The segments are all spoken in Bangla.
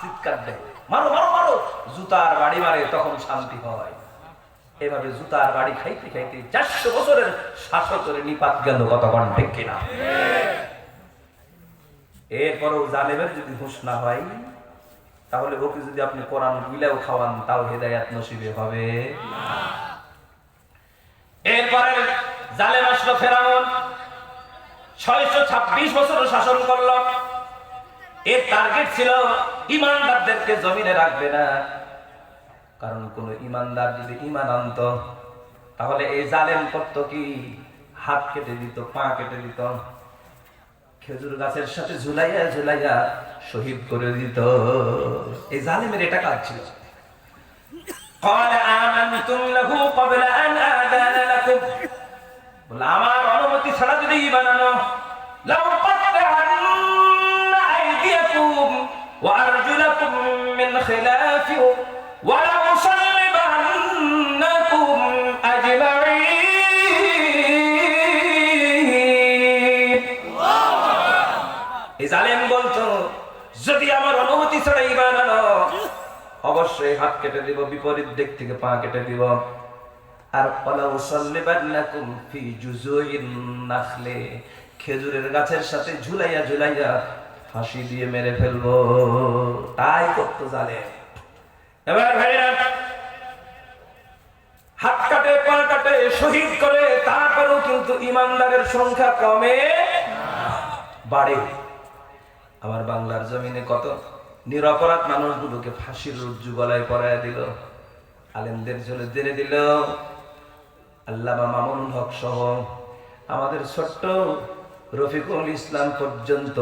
চিৎকার দেয়, মারো মারো মারো। জুতার বাড়ি মারে তখন শান্তি হয়। এভাবে জুতার বাড়ি খাইতে খাইতে চারশো বছরের শাসকের নিপাত গেল কিনা? এরপরেও জালেমের যদি হুঁশ না হয়, তাহলে ওকে যদি আপনি কোরআন গুলাও খাওয়ান, তাও হেদায়াত নসিবে হবে। এরপরে জালেম আসলো ফেরাউন। ছয়শো ছাব্বিশ বছর শাসন করল। এর টার্গেট ছিল ইমানদারদেরকে জমিনে রাখবে না। কারণ কোন ইমানদার যদি ইমান আনত, তাহলে এই জালেম করত কি? হাত কেটে দিত, পা কেটে দিত। খেজুর গাছের সাথে ঝুলাইয়া ঝুলাইয়া শহীদ করে দিত। এই জালেমের এটা কাজ ছিল। আমার অনুমতি ছাড়া যদি ইমান আনো وأرجلكم من خلاف ولأصلبنكم أجمعين এই জালেম বলতো যদি আমার অনুমতি ছাড়া ইমান আনো অবশ্যই হাত কেটে দিব বিপরীত দিক থেকে পা কেটে দিব আর ওয়ালাউ সাল্লিবান্নাকুম ফি জুজুইন নাখলে খেজুরের গাছের সাথে ঝুলাইয়া ঝুলাইয়া ফাঁসি দিয়ে মেরে ফেলব। তাই করতো জালেম এবার ভাইরা, হাত কাটে, পা কাটে, শহীদ করে, তারপরেও কিন্তু ইমানদারের সংখ্যা কমে বাড়ে। আমার বাংলার জমিনে কত নিরপরাধ মানুষগুলোকে ফাঁসির রজ্জু গলায় পরায় দিল, আলেমদের জন্য জেনে দিল। আল্লামা মামুন হক সহ আমাদের ছোট্ট রফিকুল ইসলাম পর্যন্ত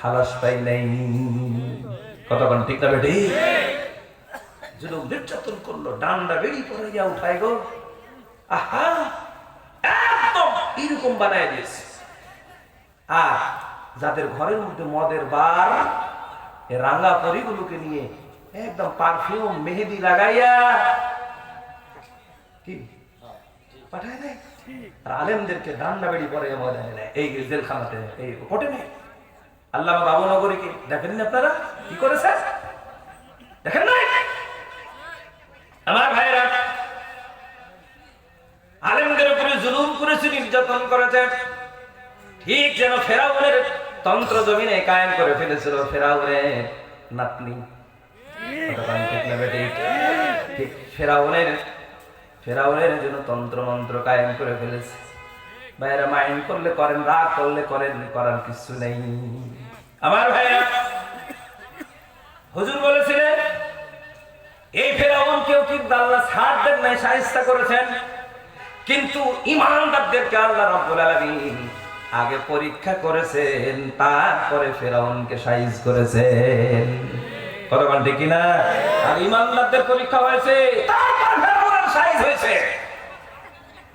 খালাস পাই নাই। কতক্ষণ ঠিক না বেটি? জুলুম নির্যাতন করল, ডান্ডা বেড়ি পরে গিয়া উঠায় গো। আহা! একদম বানায় দিয়েছে। আর যাদের ঘরের মধ্যে মদের বার, এ রাঙ্গা পরিগুলোকে নিয়ে একদম পারফিউম মেহেদি লাগাইয়া কি? পাঠায় দেয়? আলেমদেরকে ডান্ডা বেড়ি পরে মজায় নেয়। এই জেলখানাতে, এই কোটে নেই আল্লাহ বাবুনগরীকে দেখেননি আপনারা? কি করেছে দেখেন নাই? আমার ভাইরা আলেমদের উপরে জুলুম করেছে, নির্যাতন করেছে। ঠিক যেন ফেরাউনের তন্ত্র জমিনে কায়েম করে ফেলেছিল ফেরাউনের নাতনি। ঠিক ফেরাউনের ফেরাউনের জন্য তন্ত্র মন্ত্র কায়েম করে ফেলেছে। ভাইরা মাইন্ড করলে করেন, রাগ করলে করেন, করার কিছু নেই। আমার ভাইরা, হুজুর বলেছিলেন, এই ফেরাউন কেউ কিন্তু আল্লাহ ছাড় দেন নাই, সাহিস্তা করেছেন? কিন্তু ইমানদারদেরকে আল্লাহ রাব্বুল আলামিন আগে পরীক্ষা করেছেন, তারপরে ফেরাউনকে সাইজ করেছেন। কতক্ষণ ঠিক না আর ইমানদারদের পরীক্ষা হয়েছে, তারপর ফেরাউনের সাইজ হয়েছে।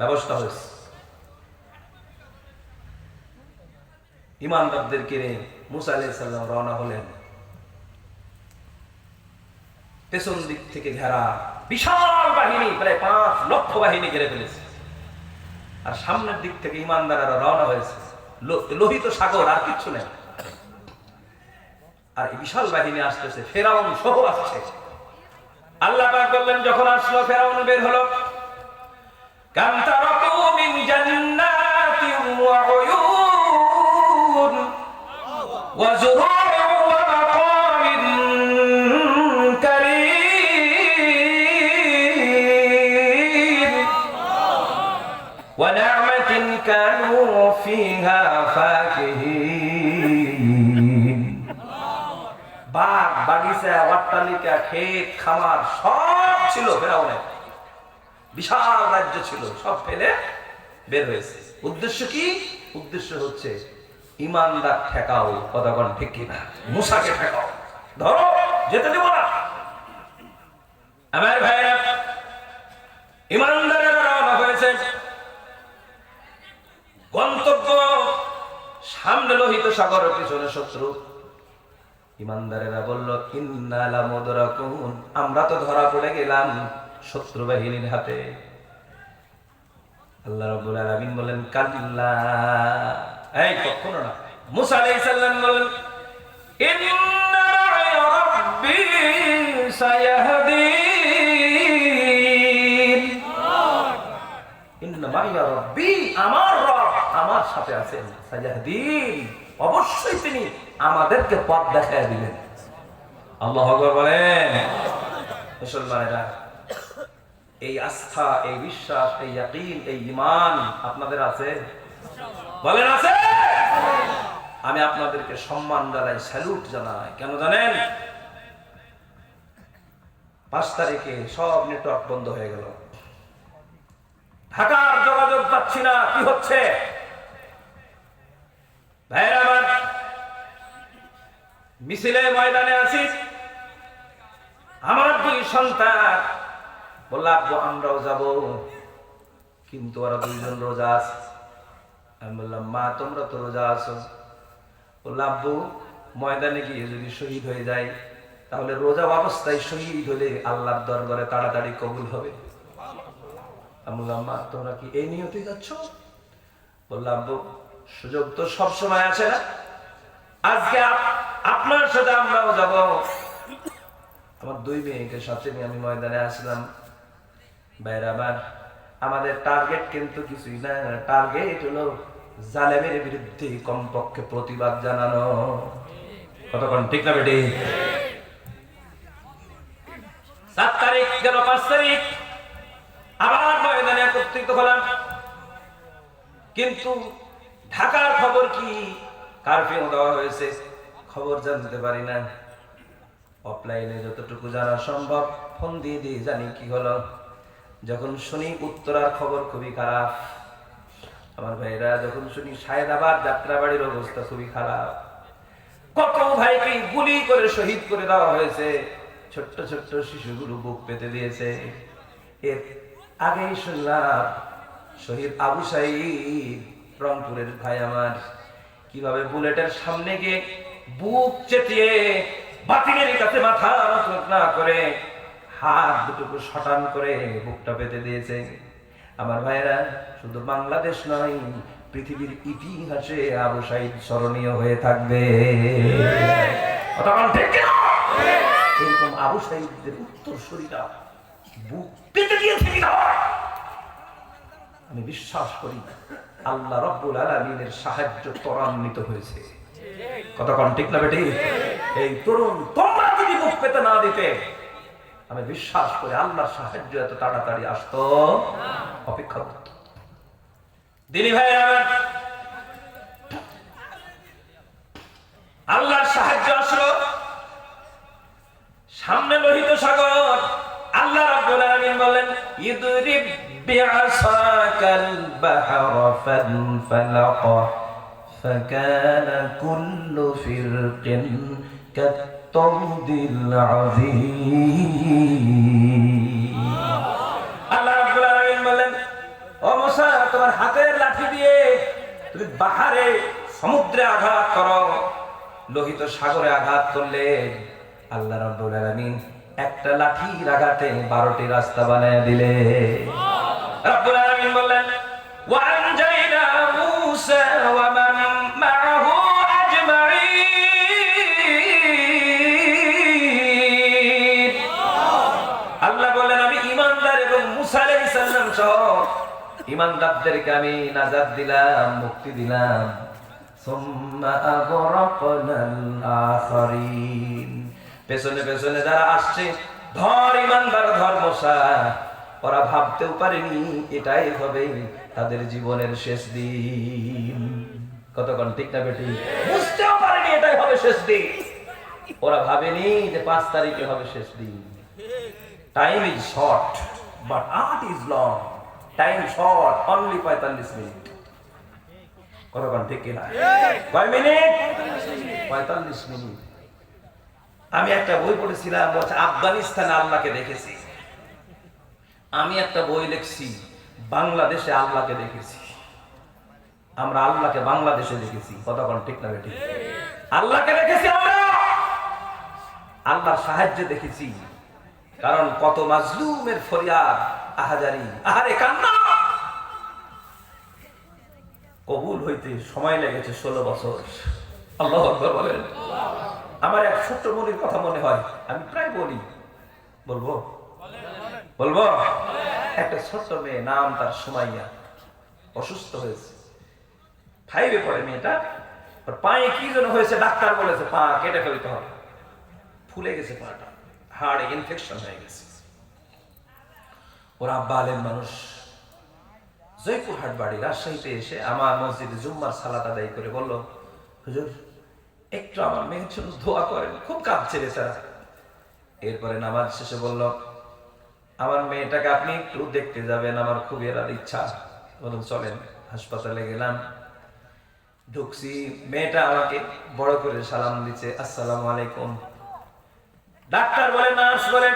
ব্যবস্থা হয়েছে। ইমানদারদেরকে নিয়ে মুসা আলাইহিস সালাম রওনা হলেন। পেছন দিক থেকে ঘেরা বিশাল বাহিনী, প্রায় পাঁচ লক্ষ বাহিনী ঘিরে ফেলেছে। আর সামনের দিক থেকে ইমানদারেরা রওনা হয়েছে। লোহিত সাগর, আর কিচ্ছু নেই। আর বিশাল বাহিনী আসতেছে, ফেরাউন সহ আসছে। আল্লাহ পাক বললেন, যখন আসলো, ফেরাউন বের হলো। কান্তারাকু মিন জান্নাতিন ওয়া ونعمة كانوا فيها فاكهين বাগ বাগিচা অট্টালিকা ক্ষেত খামার সব ছিল ফেরাউনের বিশাল রাজ্য ছিল সব ফেলে বের হয়েছে উদ্দেশ্য কি উদ্দেশ্য হচ্ছে ইমানদার ঠেকাও কতক্ষণ ঠিক কিনা? মুসাকে ঠেকাও। ধরো, যেতে দেবো না। আমার ভাইরা ইমানদারেরা রওনা হয়েছে। গন্তব্য সামনে লোহিত সাগর, পিছনে শত্রু। ইমানদারেরা বলল আমরা তো ধরা পড়ে গেলাম শত্রু বাহিনীর হাতে। আল্লাহ রাব্বুল আলামিন বলেন, কাল্লা এই, কখনো না। মুসা আলাইহিস সালাম বলেন, ইন্না মা'আ সায়াহদিন। ইন্না মাইয়া রাব্বি, আমার রব আমার সাথে আছেন, সায়াহদিন। অবশ্যই তিনি আমাদেরকে পথ দেখায় দিলেন আল্লাহ আকবার বলেন। মুসলমানেরা, এই আস্থা, এই বিশ্বাস, এই ইয়াকিন, এই আপনাদের আছে? বলেন আছে? আমি আপনাদেরকে সম্মান জানাই স্যালুট জানাই। কেন জানেন? পাঁচ তারিখে সব নেটওয়ার্ক বন্ধ হয়ে গেল। ঢাকার যোগাযোগ পাচ্ছি না, কি হচ্ছে? মিছিলে ময়দানে আছি। আমার দুই সন্তান। বলল আব্বু আমরাও যাব। কিন্তু ওরা দুইজন রোজা আছে। আমি বললাম, মা, তোমরা তো রোজা আছো। বলল, আব্বু, ময়দানে গিয়ে যদি শহীদ হয়ে যায় তাহলে রোজা অবস্থায় শহীদ হলে আল্লাহর দরবারে তাড়াতাড়ি কবুল হবে। আমি বললাম, মা, তোমরা কি এই নিয়তে যাচ্ছ? বললাম আব্বু, সুযোগ তো সব সময় আছে না। আজকে আপনার সাথে আমরাও যাব। আমার দুই মেয়েকে সাথে নিয়ে আমি ময়দানে আসলাম। বাইরে আমার আমাদের টার্গেট কিন্তু কিছুই না। টার্গেট হলো জালেমের বিরুদ্ধে কমপক্ষে প্রতিবাদ জানানো। কতক্ষণ? ঠিক না বেটি? সাত তারিখ গেল পাঁচ তারিখ। আবার ময়দানে একত্রিত হলাম। কিন্তু ঢাকার খবর কি? কারফিউ দেওয়া হয়েছে। খবর জানতে পারি না। অফলাইনে যতটুকু জানা সম্ভব ফোন দিয়ে দিয়ে জানি কি হলো। যখন শুনি উত্তরার খবর, খুবই খারাপ। আমার ভাইরা যখন শুনি সায়দাবাদ যাত্রাবাড়ির অবস্থা, খুবই খারাপ। কত ভাইকে গুলি করে শহীদ করে দেওয়া হয়েছে। ছোট্ট ছোট্ট শিশুগুলো বুক পেতে দিয়েছে। এর আগেই শুনলাম, শহীদ আবু সাইদ, রংপুরের ভাই আমার, কীভাবে বুলেটের সামনে গিয়ে বুক চেটিয়ে বাতিলের কাছে মাথা না করে হাত দুটুকু শটান করে বুকটা পেতে দিয়েছে। আমার ভাইরা শুধু বাংলাদেশ নয়, পৃথিবীর ইতিহাসে আবু সাইদ স্মরণীয় হয়ে থাকবে? এরকম আবু সাইদের উত্তর শরীরা বুক পেতে দিয়েছে আমি বিশ্বাস করি আল্লাহ রব্বুল আলমিনের সাহায্য ত্বরান্বিত হয়েছে। কতক্ষণ ঠিক না বেটি? এই তরুণ, তোমরা যদি মুখ পেতে না দিতে আমি বিশ্বাস করি আল্লাহর সাহায্য এত তাড়াতাড়ি আসতো অপেক্ষা করত দিনী ভাই আমার আল্লাহর সাহায্য আসলো সামনে লোহিত সাগর আল্লাহ রাব্বুল আলামিন বলেন ইদরিব বিআসাকাল বাহর ফানফালাক فكان كل فرق كالطود العظيم আল্লাহ রাব্বুল আলামিন বলেন ও মুসা তোমার হাতের লাঠি দিয়ে তুমি বাহারে সমুদ্রে আঘাত করো লোহিত সাগরে আঘাত করলে আল্লাহ রাব্বুল আলামিন একটা লাঠির আঘাতে বারোটি রাস্তা বানায় দিলে রাব্বুল আলামিন বললেন وأنجينا موسى ومن معه ইমানদারদেরকে আমি নাজাত দিলাম, মুক্তি দিলাম। পেছনে পেছনে যারা আসছে, ধর ইমানদার, ধর মুসা ওরা ভাবতেও পারেনি এটাই হবে তাদের জীবনের শেষ দিন। কতক্ষণ? ঠিক না বেটি? বুঝতেও পারেনি এটাই হবে শেষ দিন। ওরা ভাবেনি যে পাঁচ তারিখে হবে শেষ দিন। Time is short but art is long time short only পঁয়তাল্লিশ মিনিট কতক্ষণ ঠিক কিনা? কয় মিনিট? পঁয়তাল্লিশ মিনিট। আমি একটা বই পড়েছিলাম আফগানিস্তানে আল্লাহকে দেখেছি। আমি একটা বই লিখছি, বাংলাদেশে আল্লাহকে দেখেছি। আমরা আল্লাহকে বাংলাদেশে দেখেছি। কতক্ষণ ঠিক না বেটি আল্লাহকে দেখেছি আমরা! আল্লাহর সাহায্যে দেখেছি। কারণ কত মাজলুমের ফরিয়াদ আহাজারি। আহারে, কান্না! কবুল হইতে সময় লেগেছে ষোলো বছর। আল্লাহ আকবর বলেন। আমার এক ছোট্ট মনির কথা মনে হয়, আমি প্রায় বলি। বলব? বলব? একটা ছোট্ট মেয়ে, নাম তার সুমাইয়া। অসুস্থ হয়েছে। ফাইভে পড়ে মেয়েটা। পায়ে কি যেন হয়েছে, ডাক্তার বলেছে, পা কেটে ফেলতে হবে। ফুলে গেছে পাটা। হাড়ে ইনফেকশন হয়ে গেছে। ওর আলেম মানুষ। জয়পুরহাট বাড়ি, রাজশাহীতে এসে আমার মসজিদে জুম্মার সালাত আদায় করে বলল, হুজুর, একটু আমার মেয়ের জন্য দোয়া করেন, খুব কাঁদছে বেচারা। এরপরে নামাজ শেষে বলল, আমার মেয়েটাকে আপনি একটু দেখতে যাবেন, আমার খুব এরার ইচ্ছা। বলুন, চলেন, হাসপাতালে গেলাম। ঢুকছি, মেয়েটা আমাকে বড় করে সালাম দিচ্ছে, আসসালামু আলাইকুম। ডাক্তার বলে নার্স বলে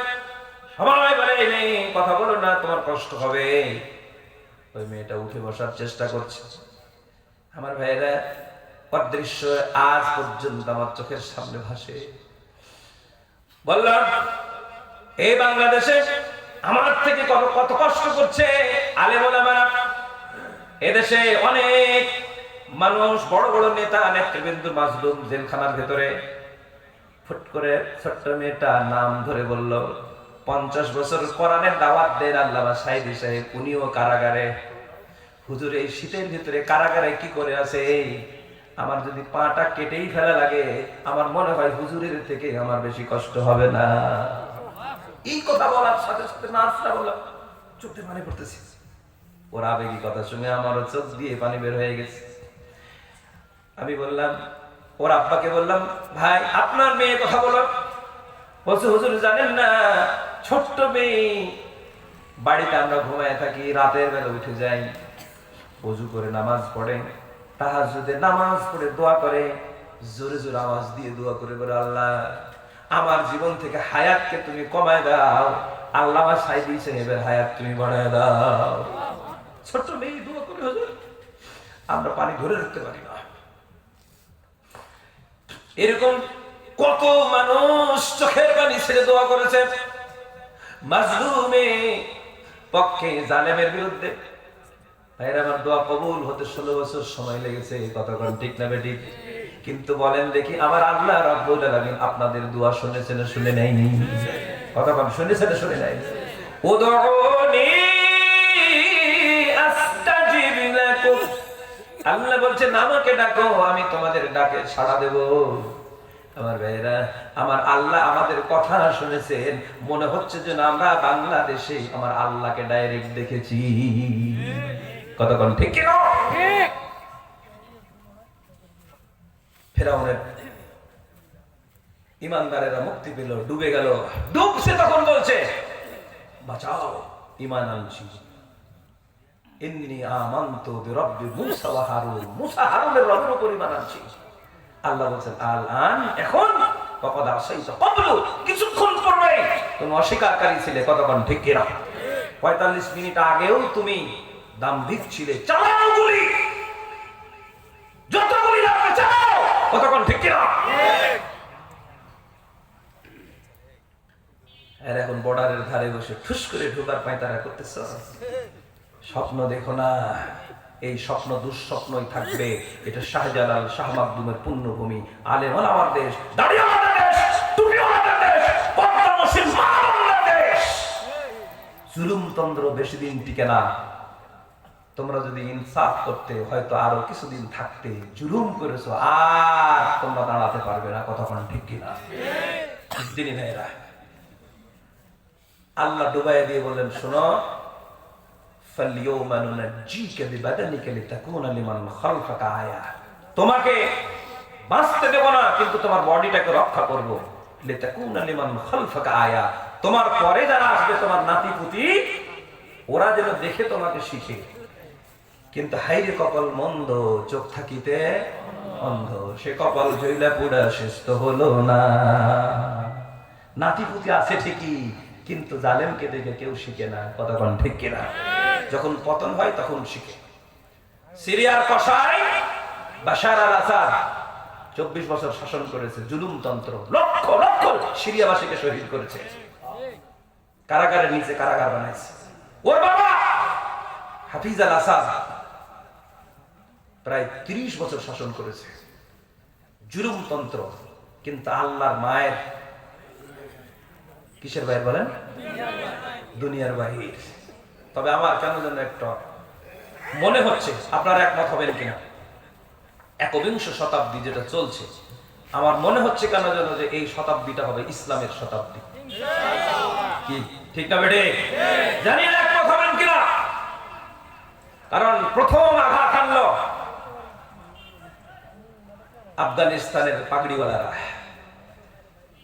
সবাই বলে, "এই মেয়ে, কথা বলো না, তোমার কষ্ট হবে। ওই মেয়েটা উঠে বসার চেষ্টা করছে। আমার ভাইয়েরা, অদৃশ্য আজ পর্যন্ত আমার চোখের সামনে ভাসে। বললাম এই বাংলাদেশে আমার থেকে কত কত কষ্ট করছে আলে আলেমারা এদেশে অনেক মানুষ, বড় বড় নেতা, নেতৃবৃন্দ, মাজলুম জেলখানার ভেতরে। ফুট করে ছোট্ট মেয়েটা নাম ধরে বলল পঞ্চাশ বছর কোরআনের দাওয়াত দেন আল্লামা সাইদি সাহেব উনিও কারাগারে। হুজুর এই শীতের ভিতরে কারাগারে কি করে আছে? এই, আমার যদি পাটা কেটেই ফেলা লাগে, আমার মনে হয় হুজুরের থেকে আমার বেশি কষ্ট হবে না। এই কথা বলার সাথে সাথে নার্সটা বললাম চোখে পানি পড়তেছি। ওর আবেগী কথা শুনে আমারও চোখ দিয়ে পানি বের হয়ে গেছে। আমি বললাম, ওর আব্বাকে বললাম, ভাই, আপনার মেয়ে কথা বলো। বলছে, হুজুর জানেন না ছোট্ট মেয়ে। বাড়িতে আমরা ঘুমায় থাকি, রাতের বেলা উঠে যাই, অজু করে নামাজ পড়ে, তাহাজ্জুদে নামাজ পড়ে দোয়া করে, জোরে জোরে আওয়াজ দিয়ে দোয়া করে বলে, আল্লাহ, আমার জীবন থেকে হায়াতকে তুমি কমায় দাও। আল্লাহ আমার সাইদি সাহেবের হায়াত তুমি বাড়ায় দাও। ছোট্ট মেয়ে দোয়া করে আমরা পানি ধরে রাখতে পারি না। এরকম কত মানুষ চোখের পানি ছেড়ে দোয়া করেছে। পক্ষে জালেমের বিরুদ্ধে। আমার দোয়া কবুল হতে ষোলো বছর সময় লেগেছে কোন ঠিক না বেঠিক? কিন্তু বলেন দেখি, আমার আল্লাহ রাব্বুল আপনাদের দোয়া শুনেছেন শুনে কথা কোন শুনেছেন শুনে নাই আল্লাহ বলছেন, আমাকে ডাকো, আমি তোমাদের ডাকে সাড়া দেব। আমার ভাইরা আমার আল্লাহ আমাদের কথা শুনেছেন। মনে হচ্ছে যে আমরা বাংলাদেশে আমার আল্লাহকে ডাইরেক্ট দেখেছি। কতক্ষণ? ঠিক ইমানদারেরা মুক্তি পেল, ডুবে গেল। ডুবছে তখন বলছে, বাঁচাও ইমান আনছি। ইন্নি আমান্তু বিরব্বি মুসা হারুন, মুসা হারুনের রবের উপর আনছি। আল্লাহ বলেন আল আন এখন কপদ কবলু কিছুক্ষণ পূর্বে তুমি অস্বীকারী ছিলে, কতক্ষণ? ঠিক কিনা 45 মিনিট আগেও তুমি দাম্ভিক ছিলে, চালাও গুলি। যত গুলি লাগবে চালাও। কতক্ষণ? ঠিক আর এখন বর্ডারের ধারে বসে ঠুস করে ঢোকার পায়তারা করতেছ? স্বপ্ন দেখো না। এই স্বপ্ন দুঃস্বপ্নই থাকবে। এটা শাহজালাল শাহ মাকদুমের পুণ্যভূমি। আলেম আমার দেশ বেশি দিন টিকে না। তোমরা যদি ইনসাফ করতে, হয়তো আরও কিছুদিন থাকতে জুলুম করেছ, আর তোমরা দাঁড়াতে পারবে না কতক্ষণ ঠিক কিনা? আল্লাহ ডুবাই দিয়ে বললেন, শোনো فَالْيَوْمَ نُنَجِّيكَ بِبَدَنِكَ لِتَكُونَ لِمَنْ خَلْفَكَ آيَةً তোমাকে বাঁচতে দেব না কিন্তু তোমার বডিটাকে রক্ষা করব লিতাকুনা লিমান খালফাকা আয়া তোমার পরে যারা আসবে তোমার নাতি পুতি ওরা যেন দেখে তোমাকে শিখে কিন্তু হাইরে কপাল মন্দ চোখ থাকিতে অন্ধ সে কপাল জইলা পুরা শেষ তো হলো না নাতি পুতি আছে ঠিকই কিন্তু জালেমকে দেখে কেউ শিখে না কতক্ষণ ঠিক কিনা যখন পতন হয় তখন শিখে। সিরিয়ার কষাই বাশার আল আসাদ চব্বিশ বছর শাসন করেছে, জুলুম তন্ত্র, লক্ষ লক্ষ সিরিয়াবাসীকে শহীদ করেছে। কারাগারের নিচে কারাগার বানাইছে। ওর বাবা হাফিজ আল আসাদ প্রায় তিরিশ বছর শাসন করেছে। জুলুম তন্ত্র, কিন্তু আল্লাহর মায়ের কিসের বাইর বলেন? দুনিয়ার বাহির। তবে আমার কেন যেন একটা মনে হচ্ছে আপনারা একমত হবেন কিনা? একবিংশ শতাব্দী যেটা চলছে, আমার মনে হচ্ছে কেন যেন যে এই শতাব্দীটা হবে ইসলামের শতাব্দী। কি, ঠিক না বেটে? জানি না একমত হবেন কিনা। কারণ প্রথম আঘাত আনলো আফগানিস্তানের পাগড়িওয়ালারা,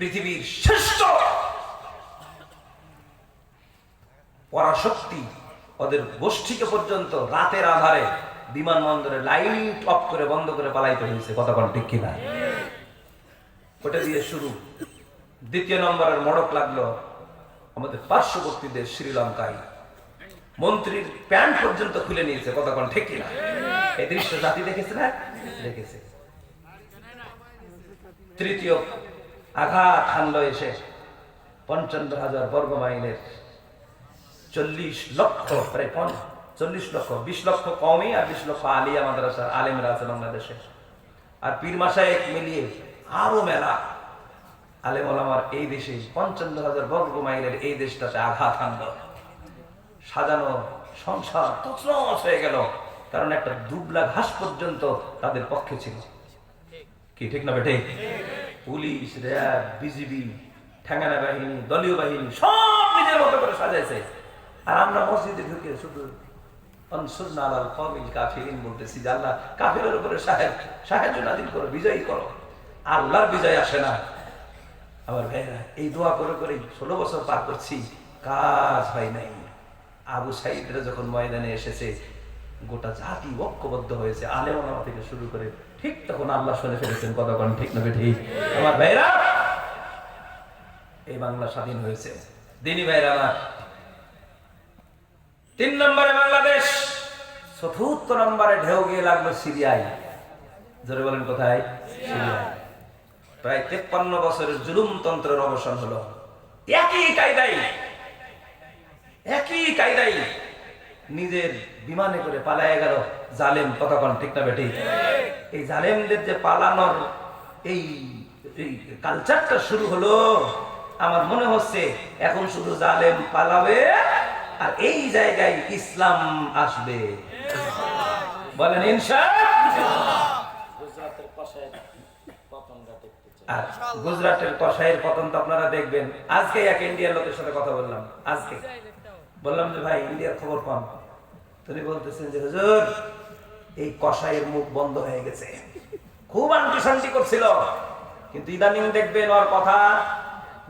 পৃথিবীর শ্রেষ্ঠ পরাশক্তি ওদের গোষ্ঠীকে পর্যন্ত রাতের আধারে বিমানবন্দরে লাইট অফ করে বন্ধ করে পালাইতে হয়েছে কতক্ষণ ঠিক কিনা? ওটা দিয়ে শুরু। দ্বিতীয় নম্বরের মড়ক লাগল আমাদের পার্শ্ববর্তী দেশ শ্রীলঙ্কায়। মন্ত্রীর প্যান্ট পর্যন্ত খুলে নিয়েছে কতক্ষণ ঠিক কিনা? এই দৃশ্য জাতি দেখেছে না? দেখেছে। তৃতীয়, আঘাত হানলো এসে পঞ্চান্ন হাজার বর্গ মাইলের চল্লিশ লক্ষ প্রায় চল্লিশ লক্ষ, বিশ লক্ষ কমই আর বিশ লক্ষ আলিয়া মাদ্রাসা আলেমরা আছে বাংলাদেশে। আর পীর মাসায় মিলিয়ে আরও মেলা। আলেম এই দেশে পঞ্চান্ন হাজার বর্গ মাইলের এই দেশটাতে আঘাত আনলো সাজানো সংসার তছনছ হয়ে গেল, কারণ একটা দুবলা ঘাস পর্যন্ত তাদের পক্ষে ছিল। কি, ঠিক না বেটে পুলিশ, র্যাব, বিজিবি, ঠেঙ্গানা বাহিনী, দলীয় বাহিনী সব নিজের মতো করে সাজাইছে। আর আমরা মসজিদে ঢুকে শুধু ষোলো বছর পার করছি, কাজ হয় নাই। যখন ময়দানে এসেছে, গোটা জাতি ঐক্যবদ্ধ হয়েছে আলেমনা থেকে শুরু করে ঠিক তখন আল্লাহ শুনে ফেলেছেন কতক্ষণ ঠিক না ঠিক আমার ভাইরা এই বাংলা স্বাধীন হয়েছে। দিনী ভাইরা তিন নম্বরে বাংলাদেশ। চতুর্থ নম্বরে ঢেউ গিয়ে লাগল সিরিয়ায়। জোরে বলেন কোথায়? প্রায় তেপ্পান্ন বছরের জুলুমতন্ত্রের অবসান হলো। একই কায়দাই একই কায়দাই নিজের বিমানে করে পালায় গেল জালেম ততক্ষণ, ঠিক না বেটি এই জালেমদের যে পালানোর এই কালচারটা শুরু হলো। আমার মনে হচ্ছে এখন শুধু জালেম পালাবে। আর এই জায়গায় ইসলাম আসবে। বলেন ইনশা আর গুজরাটের পতন তো আপনারা দেখবেন। আজকে এক ইন্ডিয়ার লোকের সাথে কথা বললাম আজকে। বললাম যে ভাই ইন্ডিয়ার খবর পান। তিনি বলতেছেন যে হুজুর এই কষাইয়ের মুখ বন্ধ হয়ে গেছে। খুব আন্টি শান্তি করছিল। কিন্তু ইদানিং দেখবেন ওর কথা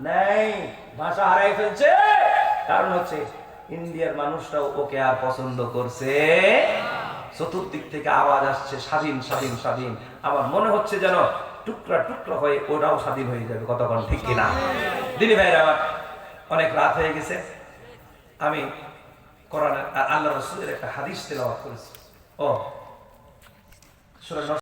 নেই ভাষা হারাই ফেলছে। কারণ হচ্ছে ইন্ডিয়ার মানুষরাও ওকে আর পছন্দ করছে। চতুর্দিক থেকে আওয়াজ আসছে, স্বাধীন স্বাধীন স্বাধীন। আমার মনে হচ্ছে যেন টুকরা টুকরা হয়ে ওরাও স্বাধীন হয়ে যাবে, কতক্ষণ ঠিক কিনা? দিনী ভাইরা আমার অনেক রাত হয়ে গেছে। আমি কোরআন আল্লাহ রসুলের একটা হাদিস তেলাওয়াত করেছি। ও